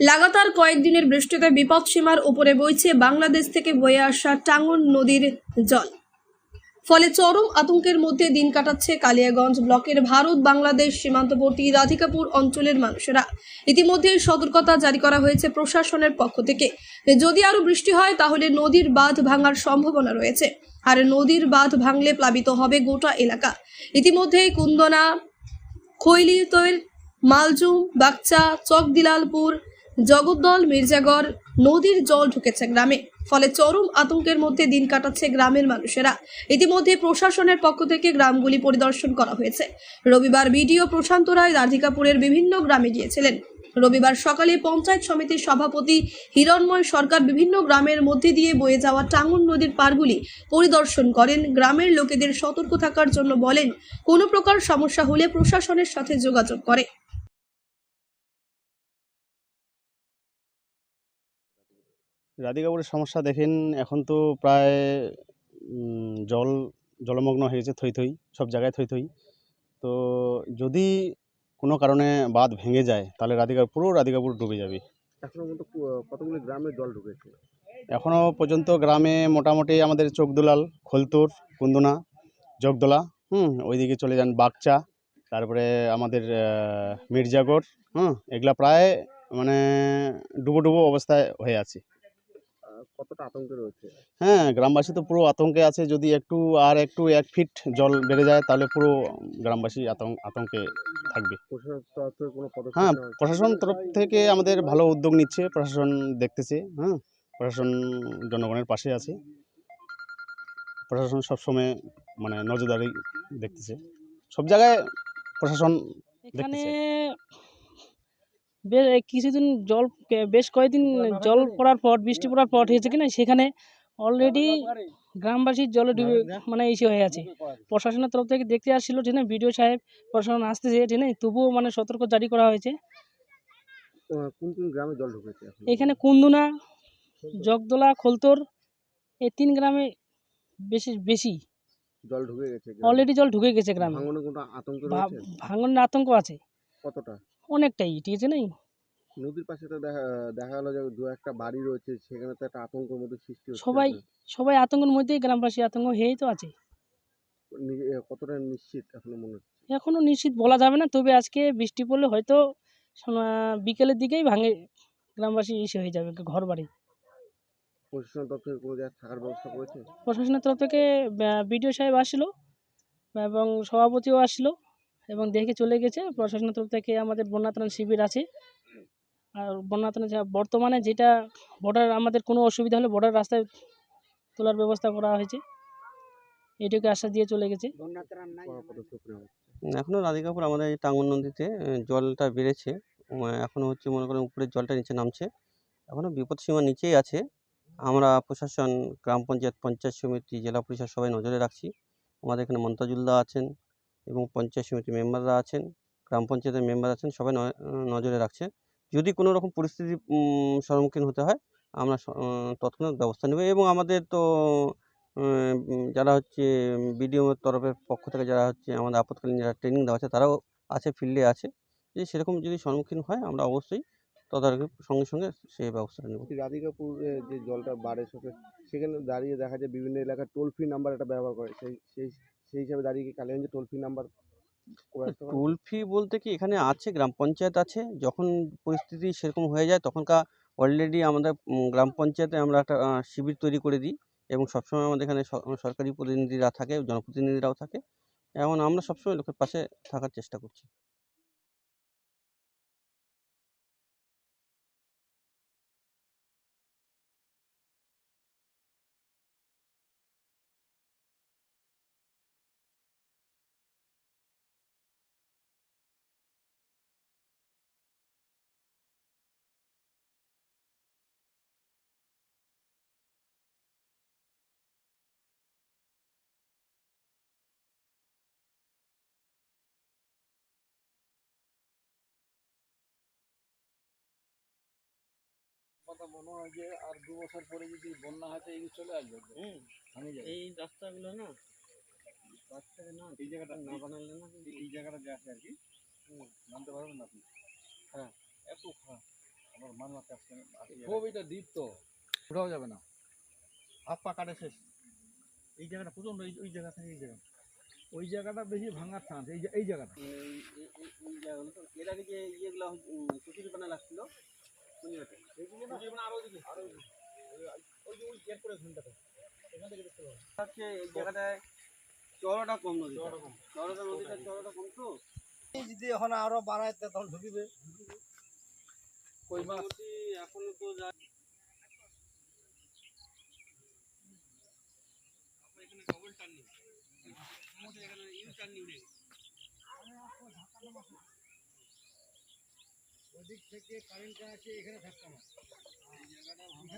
লাগাতার কয়েকদিনের বৃষ্টিতে বিপদসীমার উপরে বইছে বাংলাদেশ থেকে বয়ে আসা টাঙ্গন নদীর জল। ফলে চরম আতঙ্কের মধ্যে দিন কাটাচ্ছে কালিয়াগঞ্জ ব্লকের ভারত বাংলাদেশ সীমান্তবর্তী রাধিকাপুর অঞ্চলের মানুষেরা। ইতিমধ্যে সতর্কতা জারি করা হয়েছে প্রশাসনের পক্ষ থেকে। যদি আরও বৃষ্টি হয়, তাহলে নদীর বাঁধ ভাঙার সম্ভাবনা রয়েছে। আর নদীর বাঁধ ভাঙলে প্লাবিত হবে গোটা এলাকা। ইতিমধ্যেই কুন্দনা, খৈলিতৈল, মালজুম, বাগচা, চকদিলালপুর জগদ্দল, মির্জাগড় নদীর জল ঢুকেছে গ্রামে। ফলে চরম আতঙ্কের মধ্যে দিন কাটাচ্ছে গ্রামের মানুষেরা। ইতিমধ্যে প্রশাসনের পক্ষ থেকে গ্রামগুলি পরিদর্শন করা হয়েছে। রবিবার বিডিও প্রশান্ত রায় রাধিকাপুরের বিভিন্ন গ্রামে গিয়েছিলেন। রবিবার সকালে পঞ্চায়েত সমিতির সভাপতি হিরণময় সরকার বিভিন্ন গ্রামের মধ্যে দিয়ে বয়ে যাওয়া টাঙ্গুন নদীর পারগুলি পরিদর্শন করেন। গ্রামের লোকেদের সতর্ক থাকার জন্য বলেন, কোনো প্রকার সমস্যা হলে প্রশাসনের সাথে যোগাযোগ করে। রাধিকাপুরের সমস্যা দেখেন এখন তো প্রায় জল জলমগ্ন হয়ে গেছে থই থই সব জায়গায় থই থই। তো যদি কোনো কারণে বাঁধ ভেঙে যায় তাহলে রাধিকাপুর পুরো রাধিকাপুর ডুবে যাবে। এখনও পর্যন্ত কতগুলি গ্রামে জল ঢুকেছে? এখনও পর্যন্ত গ্রামে মোটামুটি আমাদের চোখদুলাল খোলতুর কুন্দনা জগদোলা হুম ওইদিকে চলে যান বাগচা তারপরে আমাদের মির্জাগড় হুম এগুলা প্রায় মানে ডুবো ডুবো অবস্থায় হয়ে আছে আহ, কতটা আতঙ্কে রয়েছে হ্যাঁ গ্রামবাসী তো পুরো আতঙ্কে আছে। যদি একটু আর একটু এক ফিট জল বেড়ে যায় তাহলে পুরো গ্রামবাসী আতঙ্ক আতঙ্কে থাকবে। প্রশাসন তরফ থেকে কোনো পদক্ষেপ হ্যাঁ প্রশাসন তরফ থেকে আমাদের ভালো উদ্যোগ নিচ্ছে প্রশাসন দেখতেছে হ্যাঁ। প্রশাসন জনগণের পাশে আছে। প্রশাসন সবসময় মানে নজরদারি দেখতেছে। সব জায়গায় প্রশাসন এখানে দেখতেছে। কিছুদিন জল বেশ কয়েকদিন জল পড়ার পর বৃষ্টি পড়ার পর হয়েছে কিনা সেখানে অলরেডি গ্রামবাসীর জলে ডুবে মানে ইসে হয়ে আছে। প্রশাসনের তরফ থেকে দেখতে আসছিল ঠিক না বিডিও সাহেব প্রশাসন আসতেছে ঠিক না তবুও মানে সতর্ক জারি করা হয়েছে। আহ, কোন কোন গ্রামে জল ঢুকেছে এখানে? কুন্দুনা জগদোলা খোলতর এই তিন গ্রামে বেশি বেশি। জল ঢুকে গেছে অলরেডি জল ঢুকে গেছে গ্রামে। ভাঙনের আতঙ্ক আছে। কতটা? অনেকটাই ঠিক আছে নাই? নদীর পাশে তো দেখা দেখা গেলো যে দু একটা বাড়ি রয়েছে সেখানে তো একটা আতঙ্কের মধ্যে সৃষ্টি হচ্ছে সবাই সবাই আতঙ্কের মধ্যেই গ্রামবাসী আতঙ্ক হয়েই তো আছে। নিজে- এ, কতটা নিশ্চিত এখনও মনে হচ্ছে? এখনও নিশ্চিত বলা যাবে না তবে আজকে বৃষ্টি পড়লে হয়তো বিকেলের দিকেই ভাঙে গ্রামবাসী এসে হয়ে যাবে ঘর বাড়ি প্রশাসনের তরফ থেকে কোনো জায়গায় থাকার ব্যবস্থা করেছে প্রশাসনের তরফ থেকে বিডিও সাহেব আসছিল এবং সভাপতিও আসছিল এবং দেখে চলে গেছে। প্রশাসনের তরফ থেকে আমাদের বন্যাত্রাণ শিবির আছে। আর বন্যাত্রাণ যা- বর্তমানে যেটা বর্ডার আমাদের কোনো অসুবিধা হলে বর্ডার রাস্তায় তোলার ব্যবস্থা করা হয়েছে। এটুকু আশ্বাস দিয়ে চলে গেছে? এখনও রাধিকাপুর আমাদের এই টাঙ্গন নদীতে জলটা বেড়েছে। এখনও হচ্ছে মনে করেন উপরের জলটা নিচে নামছে। এখনও বিপদসীমার নিচেই আছে। আমরা প্রশাসন গ্রাম পঞ্চায়েত পঞ্চায়েত সমিতি জেলা পরিষদ সবাই নজরে রাখছি। আমাদের এখানে মন্তাজুল্লাহ আছেন। এবং পঞ্চায়েত সমিতির মেম্বাররা আছেন, গ্রাম পঞ্চায়েতের মেম্বার আছেন, সবাই নজরে রাখছে। যদি কোনো রকম পরিস্থিতির সম্মুখীন হতে হয়, আমরা তৎক্ষণাৎ ব্যবস্থা নেব এবং আমাদের তো যারা হচ্ছে বিডিও তরফের পক্ষ থেকে যারা হচ্ছে, আমাদের আপৎকালীন যারা ট্রেনিং দেওয়া আছে, তারাও আছে ফিল্ডে আছে। যদি সেরকম যদি সম্মুখীন হয়, আমরা অবশ্যই তদারকি সঙ্গে সঙ্গে সেই ব্যবস্থা নেব। রাধিকাপুরে যে জলটা বাড়ে, সেখানে দাঁড়িয়ে দেখা যায়, বিভিন্ন এলাকার টোল ফ্রি নাম্বার একটা ব্যবহার করে। সেই সেই সেই হিসাবে দাঁড়িয়ে কি কালিগঞ্জে toll free number toll free বলতে কি এখানে আছে, গ্রাম পঞ্চায়েত আছে। যখন পরিস্থিতি সেরকম হয়ে যায় তখনকার অলরেডি আমাদের গ্রাম পঞ্চায়েতে আমরা একটা শিবির তৈরি করে দিই এবং সবসময় আমাদের এখানে সরকারি প্রতিনিধিরা থাকে, জনপ্রতিনিধিরাও থাকে। এবং আমরা সবসময় লোকের পাশে থাকার চেষ্টা করছি। কথা মনে হয় যে আর দু বছর পরে যদি বন্যা হয় তো এই চলে আসবে। হুম। ভাঙে যাবে এই রাস্তাগুলো না না এই জায়গাটা না বানালে না এই জায়গাটা যে আছে আর কি হুম, নামতে পারবেন না আপনি? হ্যাঁ। এত খারাপ। খুব এটা ডিপ তো। উঠাও যাবে না। পা কাটে শেষ। এই জায়গাটা প্রচণ্ড ওই ওই জায়গা থেকে এই জায়গা। ওই জায়গাটা বেশি ভাঙার চান্স। এই যে- এই জায়গাটা এর আগে যে ইয়েগুলো কুচুরি পানা লাগছিল হচ্ছে এই জায়গাটায় চড়াটা কম নদী চড়াটা নদীটা কম তো যদি এখন আরও বাড়ায় তখন ঢুকিবে কই মাছ এখনও তো যা এখানে ডবল টার্নিং এখানে ইউ টার্নিং গেছে ওদিক থেকে কারেন্টটা আছে এখানে থাকতাম এই জায়গাটা ভাঙা